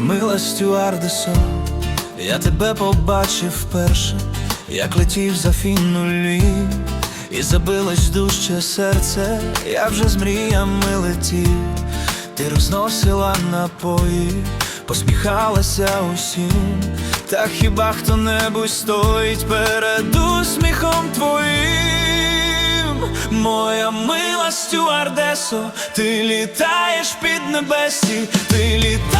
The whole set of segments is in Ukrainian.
мила стюардесо, я тебе побачив вперше, як летів за фінулі, і забилось дужче серце, я вже з мріями летів, ти розносила напої, посміхалася усім, та хіба хто-небудь стоїть перед усміхом твоїм, моя мила стюардесо, ти літаєш під небесі, ти літаєш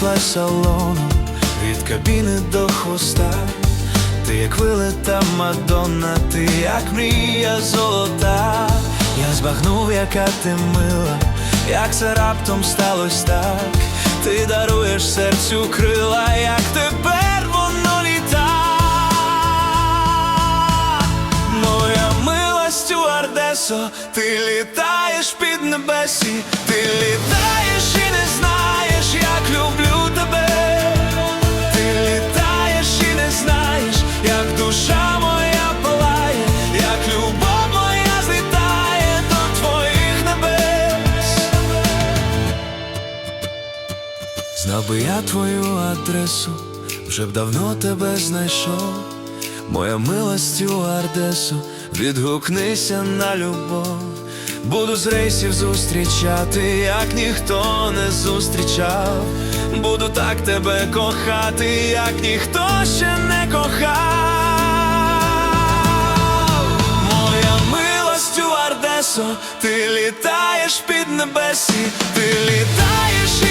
пройшла салоном від кабіни до хвоста. Ти як вилета Мадонна, ти як мрія золота. Я збагнув, яка ти мила, як це раптом сталося так. Ти даруєш серцю крила, як тепер воно літа. Моя мила стюардесо, ти літаєш під небесі, ти літаєш і не знаєш, Знав би я твою адресу, вже б давно тебе знайшов. Моя мила стюардесо, відгукнися на любов. Буду з рейсів зустрічати, як ніхто не зустрічав. Буду так тебе кохати, як ніхто ще не кохав. Моя мила стюардесо, ти літаєш під небесі, ти літаєш